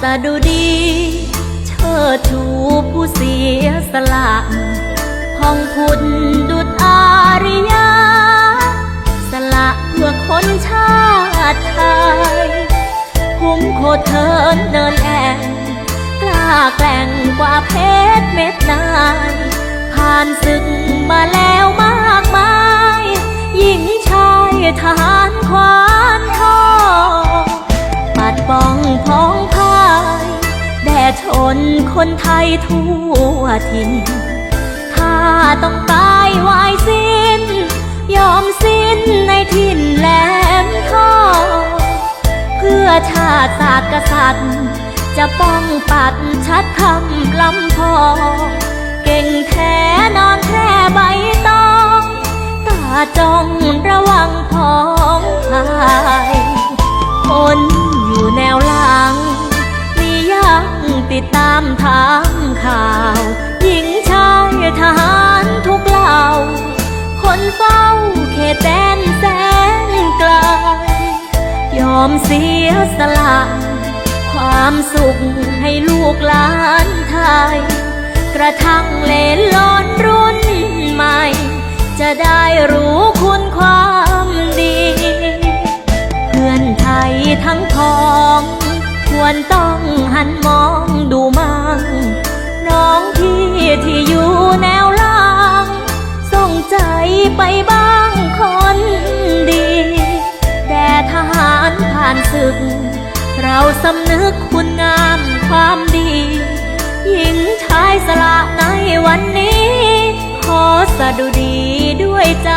สดุดีเชิดชูผู้เสียสละห้องคุณดุจอาริยา สละเพื่อคนชาติไทยคุ้มโคเทินเนินแอนกล้าแกล่งกว่าเพชรเม็ดนายผ่านศึกมาแล้ว ชนคนไทยทั่วถิ่น ถ้าต้องตายวายสิ้น ยอมสิ้นในถิ่นแหลมทองเพื่อชาติศาสตร์กษัตริย์ จะป้องปัดชัดคำลำพองเก่งแท้นอนแค่ใบตองตาจ้องระวังพองพายคนอยู่แน ติดตามถามข่าว หญิงชายทหารทุกเหล่า คนเฝ้าเขตแดนแสนไกล ยอมเสียสละ ความสุขให้ลูกหลานไทย กระทั่งเลนลอนรุ่นใหม่ จะได้รู้คุณความดี เพื่อนไทยทั้งพ้องควรต้องหันมอง แนวล่าง ส่งใจไปบ้างคนดี แด่ทหารผ่านศึก เราสำนึกคุณงามความดี หญิงชายสละในวันนี้ ขอสดุดีด้วยใจ